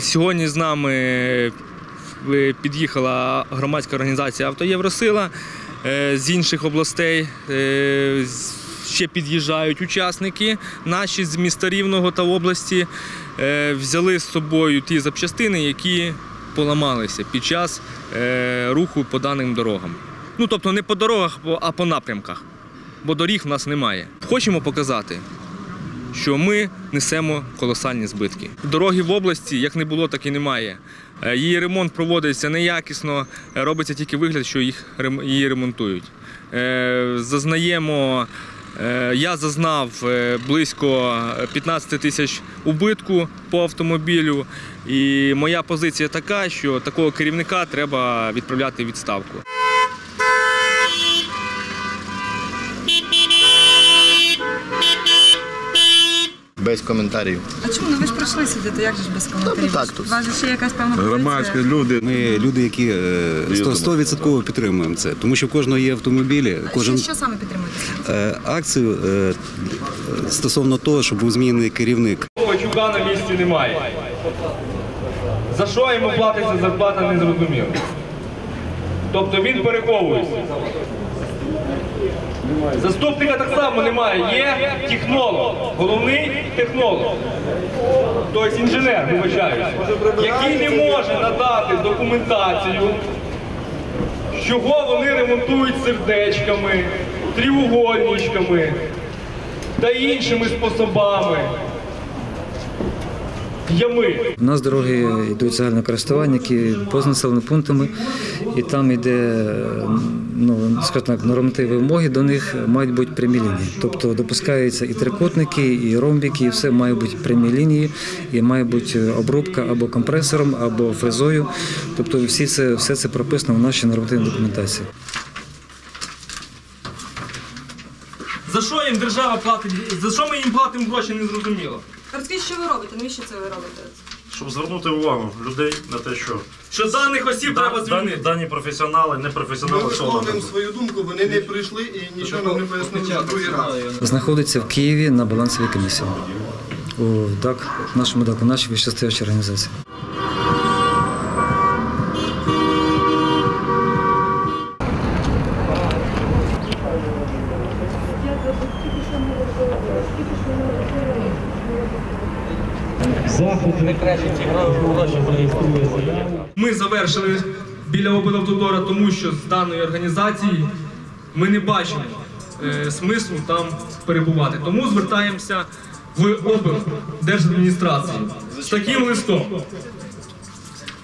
Сьогодні з нами е, під'їхала громадська організація Авто Євросила е, з інших областей. Е, Ще під'їжджають учасники наші з міста Рівного та області. Взяли з собою ті запчастини, які поламалися під час руху по даним дорогам. Ну тобто не по дорогах, а по напрямках, бо доріг в нас немає. Хочемо показати, що ми несемо колосальні збитки. Дороги в області як не було, так і немає. Е, Її ремонт проводиться неякісно, е, робиться тільки вигляд, що їх її ремонтують. Е, Зазнаємо. Я зазнав близько 15 тисяч убитку по автомобілю, і моя позиція така, що такого керівника треба відправляти відставку. Без коментарів. А чому ну ви ж прийшли сюди, то як же ж без коментарів? так тут. У вас же ще якась певна Громадські позиція. люди. Ми люди, які е, 100% підтримуємо це, тому що в кожного є автомобілі, кожен Що, що саме підтримуєте? е, акцію е, стосовно того, щоб був змінений керівник. Ковачука на місці немає. За що йому платиться зарплата, не зрозуміло. Тобто він переховується. Заступника так само немає. Є технолог, головний технолог. Тобто інженер, вибачаюся, який не може надати документацію, чого вони ремонтують сердечками, тріугольничками та іншими способами. Ями. У нас дороги йдуть загальне користування, які поза населеними пунктами, і там йде ну, скажімо так, нормативи вимоги до них мають бути прямі лінії. Тобто допускаються і трикутники, і ромбики, і все має бути прямі лінії, і має бути обробка або компресором, або фрезою. Тобто всі це, все це прописано в нашій нормативній документації. За що їм держава платить? За що ми їм платимо гроші, не зрозуміло. Розкажіть, що ви робите? Навіщо це ви робите? щоб звернути увагу людей на те, що Що даних осіб треба дані, звільнити. дані професіонали, не Ми професіонали висловлюємо особи. свою думку, вони не прийшли і нічого нам не пояснили вже другий раз. Знаходиться в Києві на балансовій комісії у ДАК, нашому ДАКу, нашій вищестоячій організації. Ми завершили біля облавтодора, тому що з даної організації ми не бачимо е, смислу там перебувати. Тому звертаємося в облдержадміністрацію з таким листом.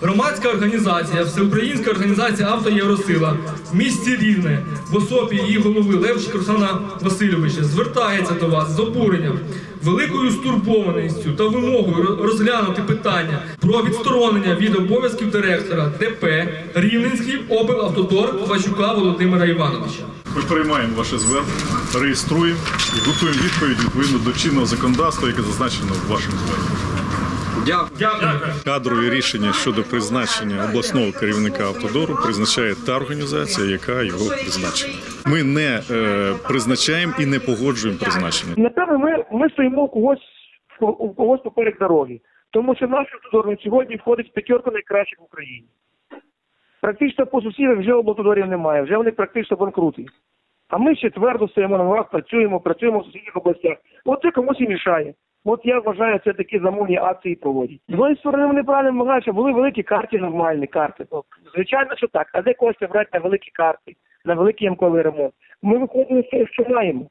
Громадська організація, Всеукраїнська організація Авто Євросила в місті Рівне в особі її голови Левчика Руслана Васильовича звертається до вас з обуренням, великою стурбованістю та вимогою розглянути питання про відсторонення від обов'язків директора ДП Рівненський облавтодор Ковачука Володимира Івановича. Ми приймаємо ваше звернення, реєструємо і готуємо відповідь відповідно до чинного законодавства, яке зазначено в вашому зверненні. Дякую. Кадрові рішення щодо призначення обласного керівника автодору призначає та організація, яка його призначила. Ми не е, призначаємо і не погоджуємо призначення. Ми, стоїмо у когось у когось поперек дороги, тому що наш автодор сьогодні входить в п'ятерку найкращих в Україні. Практично по сусідах вже облавтодорів немає, вже вони практично банкрути. А ми ще твердо стоїмо на ногах, працюємо, працюємо в сусідніх областях. От це комусь і мішає. От я вважаю, це такі замовні акції проводять. З однієї сторони вони правильно вимагають, щоб були великі карти, нормальні карти. Ну, звичайно, що так. А де кошти брати на великі карти, на великий ямковий ремонт? Ми виходимо з того, що маємо.